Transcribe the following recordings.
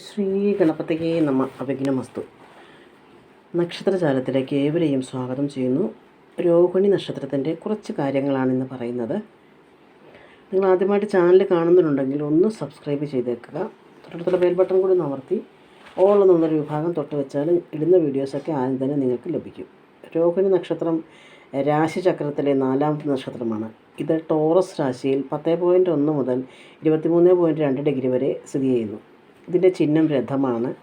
ശ്രീ ഗണപതിയെ നമ്മ അഭിഘ്നമസ്തു നക്ഷത്രജാലത്തിലേക്ക് ഏവരെയും സ്വാഗതം ചെയ്യുന്നു. രോഹിണി നക്ഷത്രത്തിന്റെ കുറച്ച് കാര്യങ്ങളാണ് ഇന്ന് പറയുന്നത്. നിങ്ങൾ ആദ്യമായിട്ട് ചാനൽ കാണുന്നുണ്ടെങ്കിൽ ഒന്ന് സബ്സ്ക്രൈബ് ചെയ്തേക്കുക. തൊട്ടടുത്തുള്ള ബെൽ ബട്ടൺ കൂടി അമർത്തി. ഓൾ എന്നുള്ളൊരു വിഭാഗം തൊട്ട് വെച്ചാൽ ഇടുന്ന വീഡിയോസൊക്കെ ആദ്യം തന്നെ നിങ്ങൾക്ക് ലഭിക്കും. രോഹിണി നക്ഷത്രം രാശിചക്രത്തിലെ നാലാമത്തെ നക്ഷത്രമാണ്. ഇത് ടോറസ് രാശിയിൽ പത്ത് പോയിന്റ് ഒന്ന് മുതൽ ഇരുപത്തിമൂന്ന് പോയിന്റ് രണ്ട് ഡിഗ്രി വരെ സ്ഥിതി ചെയ്യുന്നു. ഇതിന്റെ ചിഹ്നം രഥമാണ്.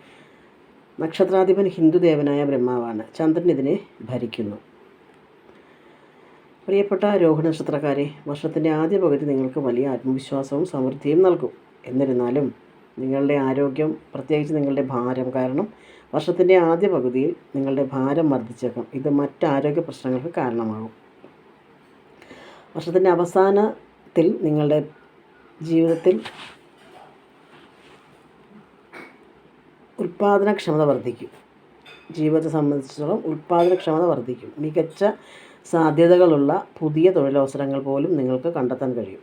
നക്ഷത്രാധിപൻ ഹിന്ദുദേവനായ ബ്രഹ്മാവാണ്. ചന്ദ്രൻ ഇതിനെ ഭരിക്കുന്നു. പ്രിയപ്പെട്ട രോഹിണ നക്ഷത്രക്കാരെ വർഷത്തിന്റെ ആദ്യ പകുതി നിങ്ങൾക്ക് വലിയ ആത്മവിശ്വാസവും സമൃദ്ധിയും നൽകും. എന്നിരുന്നാലും നിങ്ങളുടെ ആരോഗ്യം പ്രത്യേകിച്ച് നിങ്ങളുടെ ഭാരം കാരണം വർഷത്തിന്റെ ആദ്യ പകുതിയിൽ നിങ്ങളുടെ ഭാരം വർദ്ധിച്ചേക്കാം. ഇത് മറ്റ് ആരോഗ്യ പ്രശ്നങ്ങൾക്ക് കാരണമാകും. വർഷത്തിന്റെ അവസാനത്തിൽ നിങ്ങളുടെ ജീവിതത്തിൽ ഉൽപ്പാദനക്ഷമത വർദ്ധിക്കും. ജീവിതത്തെ സംബന്ധിച്ചിടത്തോളം ഉൽപ്പാദനക്ഷമത വർദ്ധിക്കും. മികച്ച സാധ്യതകളുള്ള പുതിയ തൊഴിലവസരങ്ങൾ പോലും നിങ്ങൾക്ക് കണ്ടെത്താൻ കഴിയും.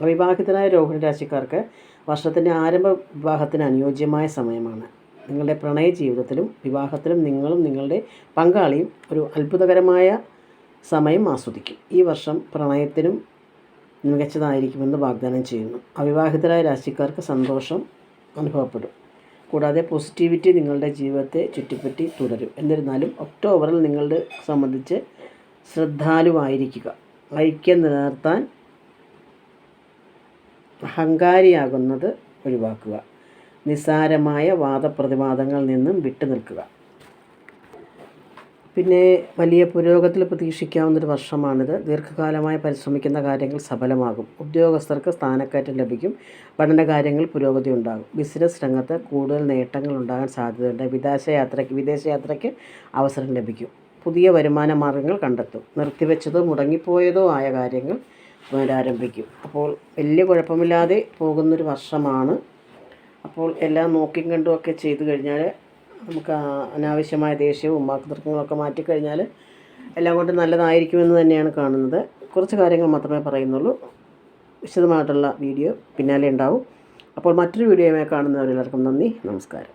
അവിവാഹിതരായ രോഹിണി രാശിക്കാർക്ക് വർഷത്തിന്റെ ആരംഭ വിവാഹത്തിന് അനുയോജ്യമായ സമയമാണ്. നിങ്ങളുടെ പ്രണയ ജീവിതത്തിലും വിവാഹത്തിലും നിങ്ങളും നിങ്ങളുടെ പങ്കാളിയും ഒരു അത്ഭുതകരമായ സമയം ആസ്വദിക്കും. ഈ വർഷം പ്രണയത്തിനും മികച്ചതായിരിക്കുമെന്ന് വാഗ്ദാനം ചെയ്യുന്നു. അവിവാഹിതരായ രാശിക്കാർക്ക് സന്തോഷം അനുഭവപ്പെടും. കൂടാതെ പോസിറ്റിവിറ്റി നിങ്ങളുടെ ജീവിതത്തെ ചുറ്റിപ്പറ്റി തുടരും. എന്നിരുന്നാലും ഒക്ടോബറിൽ നിങ്ങളുടെ സംബന്ധിച്ച് ശ്രദ്ധാലുവായിരിക്കുക. ഐക്യം നിലനിർത്താൻ അഹങ്കാരിയാകുന്നത് ഒഴിവാക്കുക. നിസ്സാരമായ വാദപ്രതിവാദങ്ങളിൽ നിന്നും വിട്ടുനിൽക്കുക. പിന്നെ വലിയ പുരോഗത്തിൽ പ്രതീക്ഷിക്കാവുന്നൊരു വർഷമാണിത്. ദീർഘകാലമായി പരിശ്രമിക്കുന്ന കാര്യങ്ങൾ സഫലമാകും. ഉദ്യോഗസ്ഥർക്ക് സ്ഥാനക്കയറ്റം ലഭിക്കും. പഠന കാര്യങ്ങൾ പുരോഗതി ഉണ്ടാകും. ബിസിനസ് രംഗത്ത് കൂടുതൽ നേട്ടങ്ങൾ ഉണ്ടാകാൻ സാധ്യതയുണ്ട്. വിദേശയാത്രയ്ക്ക് വിദേശയാത്രയ്ക്ക് അവസരം ലഭിക്കും. പുതിയ വരുമാന മാർഗങ്ങൾ കണ്ടെത്തും. നിർത്തിവെച്ചതോ മുടങ്ങിപ്പോയതോ ആയ കാര്യങ്ങൾ പുനരാരംഭിക്കും. അപ്പോൾ വലിയ കുഴപ്പമില്ലാതെ പോകുന്നൊരു വർഷമാണ്. അപ്പോൾ എല്ലാം നോക്കിയും കണ്ടുമൊക്കെ ചെയ്തു കഴിഞ്ഞാൽ നമുക്ക് അനാവശ്യമായ ദേഷ്യവും വാക്കുതർക്കങ്ങളൊക്കെ മാറ്റിക്കഴിഞ്ഞാൽ എല്ലാം കൊണ്ടും നല്ലതായിരിക്കുമെന്ന് തന്നെയാണ് കാണുന്നത്. കുറച്ച് കാര്യങ്ങൾ മാത്രമേ പറയുന്നുള്ളൂ. വിശദമായിട്ടുള്ള വീഡിയോ പിന്നാലെ ഉണ്ടാവും. അപ്പോൾ മറ്റൊരു വീഡിയോയുമായി കാണുന്നവരെല്ലാവർക്കും നന്ദി. നമസ്കാരം.